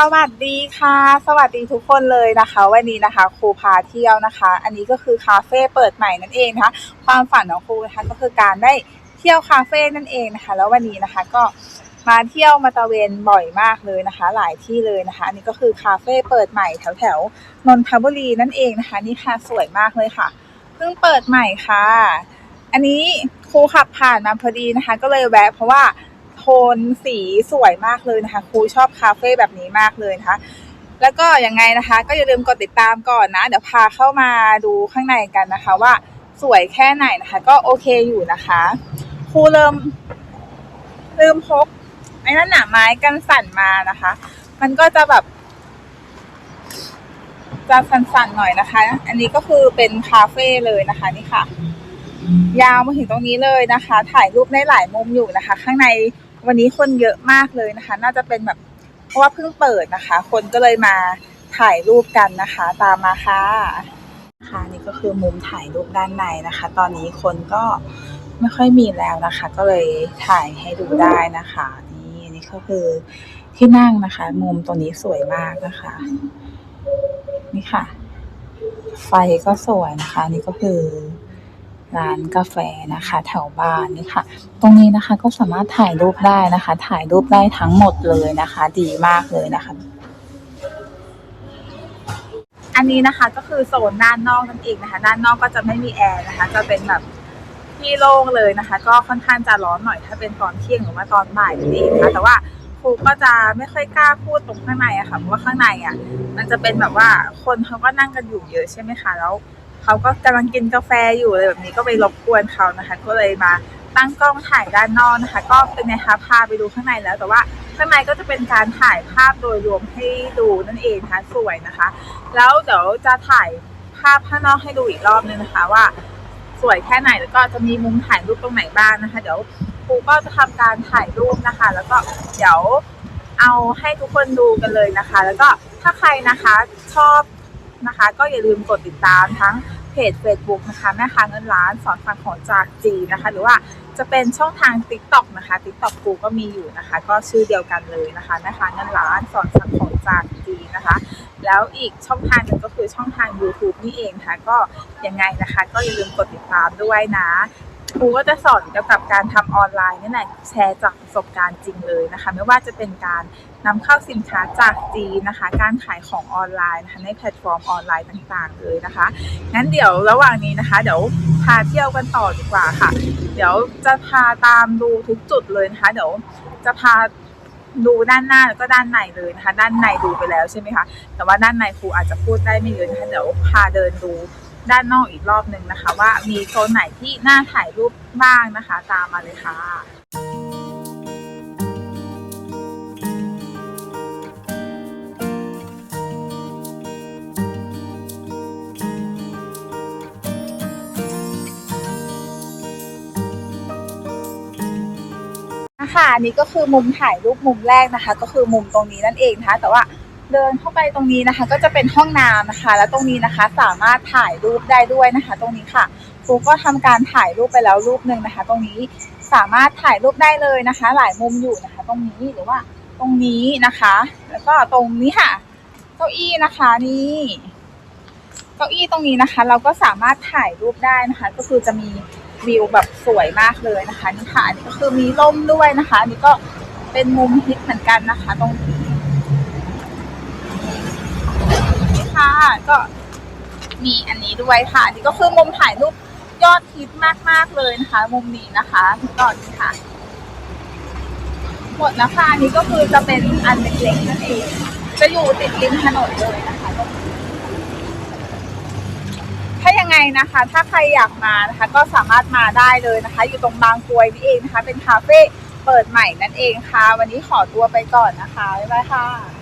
สวัสดีค่ะ สวัสดีทุกคนเลยนะคะ วันนี้นะคะครูพาเที่ยวนะคะ อันนี้ก็คือคาเฟ่เปิดใหม่นั่นเองนะคะ ความฝันของครูนะคะก็คือการได้เที่ยวคาเฟ่นั่นเองนะคะ แล้ววันนี้นะคะก็มาเที่ยวมาตะเวนบ่อยมากเลยนะคะ หลายที่เลยนะคะ อันนี้ก็คือคาเฟ่เปิดใหม่แถวแถวนนทบุรีนั่นเองนะคะ นี่ค่ะสวยมากเลยค่ะเพิ่งเปิดใหม่ค่ะ อันนี้ครูขับผ่านมาพอดีนะคะ ก็เลยแวะเพราะว่า นสีสวยมากเลยนะคะครูชอบคาเฟ่แบบนี้มากเลยนะคะ แล้วก็ยังไงนะคะ ก็อย่าลืมกดติดตามก่อนนะ เดี๋ยวพาเข้ามาดูข้างในกันนะคะ ว่าสวยแค่ไหนนะคะ ก็โอเคอยู่นะคะครูเริ่มลืมพกไอ้นั่นหนาไม้กันสั่นมานะคะ มันก็จะแบบจะสั่นๆหน่อยนะคะ อันนี้ก็คือเป็นคาเฟ่เลยนะคะนี่ค่ะ ยาวมาถึงตรงนี้เลยนะคะ ถ่ายรูปได้หลายมุมอยู่นะคะ ข้างใน วันนี้คนเยอะมากเลยนะคะ น่าจะเป็นแบบเพราะว่าเพิ่งเปิดนะคะ คนก็เลยมาถ่ายรูปกันนะคะ ตามมาค่ะค่ะนี่ก็คือมุมถ่ายรูปด้านในนะคะ ตอนนี้คนก็ไม่ค่อยมีแล้วนะคะ ก็เลยถ่ายให้ดูได้นะคะนี่นี่ก็คือที่นั่งนะคะ มุมตรงนี้สวยมากนะคะ นี่ค่ะ ไฟก็สวยนะคะ นี่ก็คือ ร้านกาแฟนะคะแถวบ้านนี่ค่ะ ตรงนี้นะคะก็สามารถถ่ายรูปได้นะคะ ถ่ายรูปได้ทั้งหมดเลยนะคะ ดีมากเลยนะคะ อันนี้นะคะก็คือโซนด้านนอกนั่นเองนะคะด้านนอกก็จะไม่มีแอร์นะคะ จะเป็นแบบที่โล่งเลยนะคะ ก็ค่อนข้างจะร้อนหน่อยถ้าเป็นตอนเที่ยงหรือว่าตอนบ่ายนั่นเองนะคะแต่ว่าครูก็จะไม่ค่อยกล้าพูดตรงข้างในอะค่ะเพราะว่าข้างในอะมันจะเป็นแบบว่าคนเขาก็นั่งกันอยู่เยอะใช่ไหมคะแล้ว เขาก็กำลังกินกาแฟอยู่อะไรแบบนี้ก็ไปรบกวนเขานะคะ ก็เลยมาตั้งกล้องถ่ายด้านนอกนะคะ ก็เป็นไงคะพาไปดูข้างในแล้ว แต่ว่าข้างในก็จะเป็นการถ่ายภาพโดยรวมให้ดูนั่นเองนะคะสวยนะคะ แล้วเดี๋ยวจะถ่ายภาพข้างนอกให้ดูอีกรอบนึงนะคะว่า สวยแค่ไหนแล้วก็จะมีมุมถ่ายรูปตรงไหนบ้างนะคะ เดี๋ยวครูก็จะทำการถ่ายรูปนะคะ แล้วก็เดี๋ยวเอาให้ทุกคนดูกันเลยนะคะ แล้วก็ถ้าใครนะคะชอบนะคะ ก็อย่าลืมกดติดตามทั้ง จ Facebook นะคะแม่ค้าเงินล้านสอนฟังของจากจีนะคะ หรือว่าจะเป็นช่องทาง TikTok นะคะ TikTok กูก็มีอยู่นะคะ ก็ชื่อเดียวกันเลยนะคะแม่ค้าเงินล้านสอนฟังของจากจีนนะคะ แล้วอีกช่องทางหนึ่งก็คือช่องทาง YouTube นี่เองค่ะก็ยังไงนะคะ ก็อย่าลืมกดติดตามด้วยนะ ครูก็จะสอนเกี่ยวกับการทำออนไลน์นี่แหละแชร์จากประสบการณ์จริงเลยนะคะ ไม่ว่าจะเป็นการนำเข้าสินค้าจากจีนนะคะ การขายของออนไลน์นะคะในแพลตฟอร์มออนไลน์ต่างๆเลยนะคะงั้นเดี๋ยวระหว่างนี้นะคะ เดี๋ยวพาเที่ยวกันต่อดีกว่าค่ะ เดี๋ยวจะพาตามดูทุกจุดเลยนะคะ เดี๋ยวจะพาดูด้านหน้าแล้วก็ด้านในเลยนะคะ ด้านในดูไปแล้วใช่ไหมคะแต่ว่าด้านในครูอาจจะพูดได้ไม่เยอะนะคะเดี๋ยวพาเดินดู ด้านนอกอีกรอบหนึ่งนะคะ ว่ามีโซนไหนที่น่าถ่ายรูปบ้างนะคะ ตามมาเลยค่ะค่ะนนี้ก็คือมุมถ่ายรูปมุมแรกนะคะ ก็คือมุมตรงนี้นั่นเองนะคะ แต่ว่า เดินเข้าไปตรงนี้นะคะ ก็จะเป็นห้องน้ำนะคะ แล้วตรงนี้นะคะสามารถถ่ายรูปได้ด้วยนะคะ ตรงนี้ค่ะครูก็ทำการถ่ายรูปไปแล้วรูปหนึ่งนะคะ ตรงนี้สามารถถ่ายรูปได้เลยนะคะ หลายมุมอยู่นะคะ ตรงนี้หรือว่าตรงนี้นะคะ แล้วก็ตรงนี้ค่ะ เก้าอี้นะคะนี่เก้าอี้ตรงนี้นะคะ เราก็สามารถถ่ายรูปได้นะคะ ก็คือจะมีวิวแบบสวยมากเลยนะคะนี่ค่ะอันนี้ก็คือมีร่มด้วยนะคะอันนี้ก็เป็นมุมฮิตเหมือนกันนะคะ ตรงนี้นี่ ค่ะ ก็มีอันนี้ด้วยค่ะนนี้ก็คือมุมถ่ายรูปยอดฮิตมากๆเลยนะคะ มุมนี้นะคะก่อนนี้ค่ะ หมดแล้วค่ะอันนี้ก็คือจะเป็นอันเล็กๆนั่นเองจะอยู่ติดริมถนนเลยนะคะถ้ายังไงนะคะ ถ้าใครอยากมานะคะ ก็สามารถมาได้เลยนะคะ อยู่ตรงบางกรวยนี่เองนะคะ เป็นคาเฟ่เปิดใหม่นั่นเองค่ะ วันนี้ขอตัวไปก่อนนะคะบ๊ายบายค่ะ